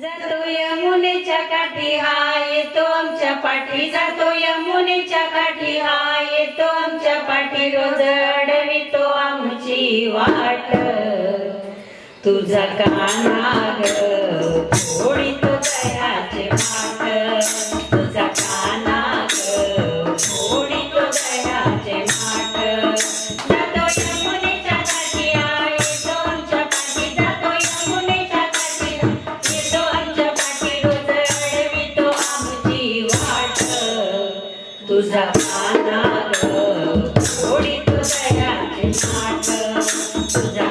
जातो यमुनेच्या काठी हा येतो आमच्या पाठी. जातो यमुनेच्या काठी हा येतो आमच्या पाठी. रोज अडवितो आमची वाट. तुझा कानाग ओढितो दयाचे पाठ तुझा पानार गोडी तुझ्या तुझा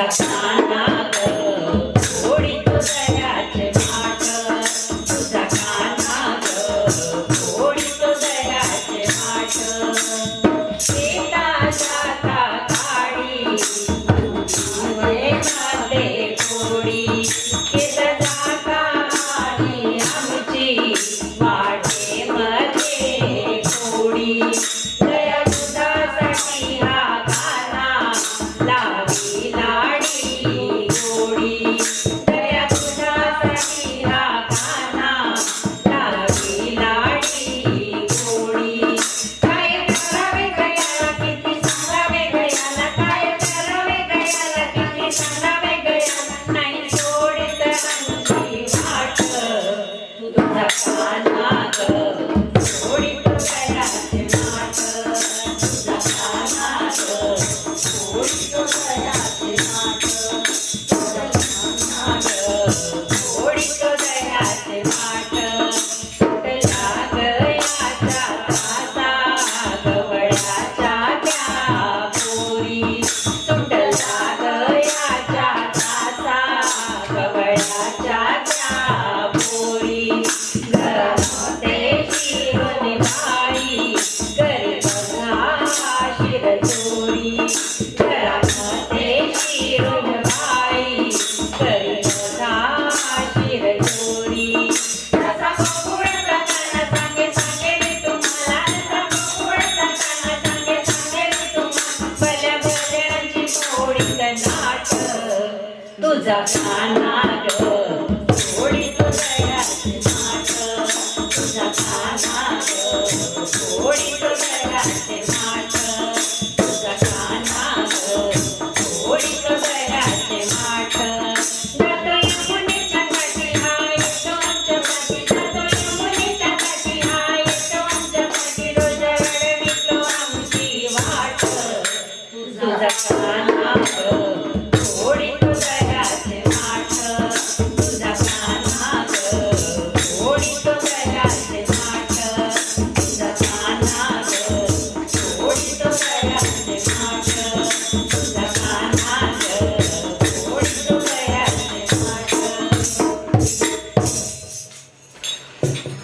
that's 不知道是那个 you.